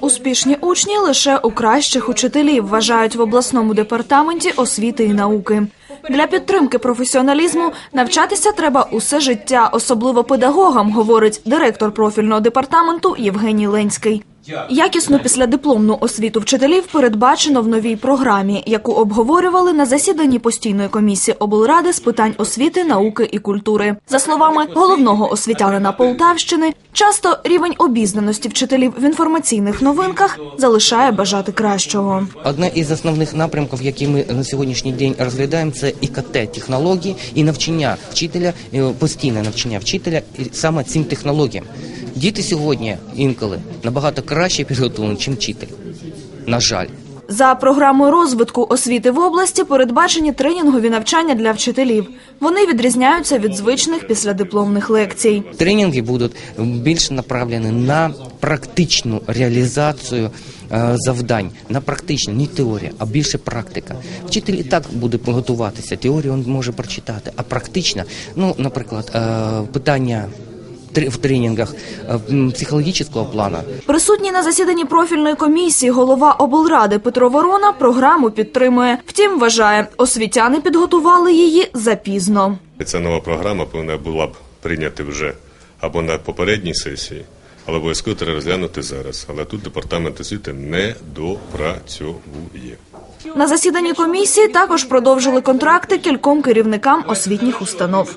Успішні учні лише у кращих учителів вважають в обласному департаменті освіти і науки. Для підтримки професіоналізму навчатися треба усе життя, особливо педагогам, говорить директор профільного департаменту Євгеній Ленський. Якісну післядипломну освіту вчителів передбачено в новій програмі, яку обговорювали на засіданні постійної комісії облради з питань освіти, науки і культури. За словами головного освітянина Полтавщини, часто рівень обізнаності вчителів в інформаційних новинках залишає бажати кращого. Одне із основних напрямків, які ми на сьогоднішній день розглядаємо, це ІКТ технології і навчання вчителя, е, постійне навчання вчителя саме цим технологіям. Діти сьогодні інколи набагато краще підготовлені, ніж вчитель. На жаль. За програмою розвитку освіти в області передбачені тренінгові навчання для вчителів. Вони відрізняються від звичних післядипломних лекцій. Тренінги будуть більш направлені на практичну реалізацію е, завдань, на практичну, не теорія, а більше практика. Вчитель і так буде готуватися. Теорію він може прочитати, а практично, ну, наприклад, е, питання в тренінгах е, психологічного плану Присутній на засіданні профільної комісії голова облради Петро Ворона програму підтримує. Втім, вважає, освітяни підготували її запізно. Ця нова програма повинна була б прийняти вже або на попередній сесії, але обов'язково треба розглянути зараз. Але тут департамент освіти не допрацьовує. На засіданні комісії також продовжили контракти кільком керівникам освітніх установ.